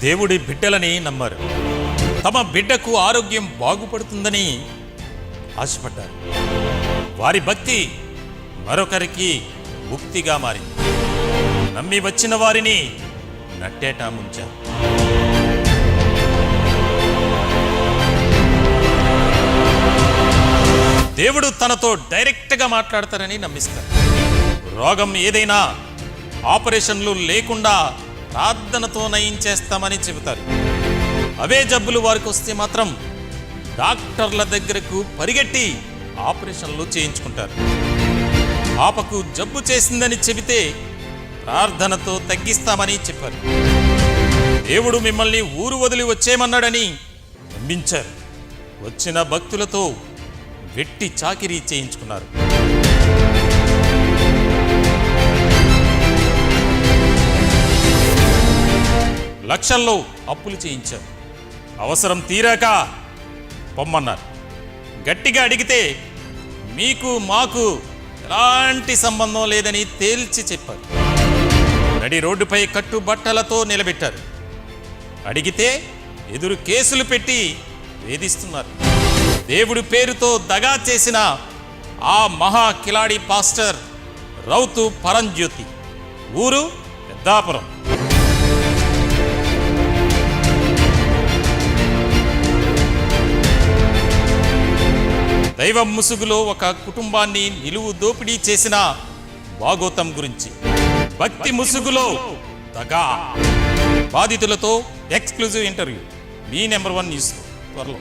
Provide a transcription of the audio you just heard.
దేవుడి బిడ్డలని నమ్మారు. తమ బిడ్డకు ఆరోగ్యం బాగుపడుతుందని ఆశపడ్డారు. వారి భక్తి మరొకరికి ముక్తిగా మారింది. నమ్మి వచ్చిన వారిని నట్టేటా ముంచారు. దేవుడు తనతో డైరెక్ట్గా మాట్లాడతారని నమ్మిస్తారు. రోగం ఏదైనా ఆపరేషన్లు లేకుండా ప్రార్థనతో నయం చేస్తామని చెబుతారు. అవే జబ్బులు వారికి వస్తే మాత్రం డాక్టర్ల దగ్గరకు పరిగెట్టి ఆపరేషన్లు చేయించుకుంటారు. పాపకు జబ్బు చేసిందని చెబితే ప్రార్థనతో తగ్గిస్తామని చెప్పారు. దేవుడు మిమ్మల్ని ఊరు వదిలి వచ్చేయమన్నాడని నమ్మించారు. వచ్చిన భక్తులతో వెట్టి చాకిరీ చేయించుకున్నారు. లక్షల్లో అప్పులు చేయించారు. అవసరం తీరాక పొమ్మన్నారు. గట్టిగా అడిగితే మీకు మాకు ఎలాంటి సంబంధం లేదని తేల్చి చెప్పారు. నడి రోడ్డుపై కట్టుబట్టలతో నిలబెట్టారు. అడిగితే ఎదురు కేసులు పెట్టి వేధిస్తున్నారు. దేవుడి పేరుతో దగా చేసిన ఆ మహా కిలాడి పాస్టర్ రౌతు పరంజ్యోతి. ఊరు పెద్దాపురం. దైవం ముసుగులో ఒక కుటుంబాన్ని నిలువు దోపిడీ చేసిన భాగోతం గురించి. భక్తి ముసుగులో దగా. బాధితులతో ఎక్స్క్లూజివ్ ఇంటర్వ్యూ. మీ నెంబర్ వన్ న్యూస్ త్వరలో.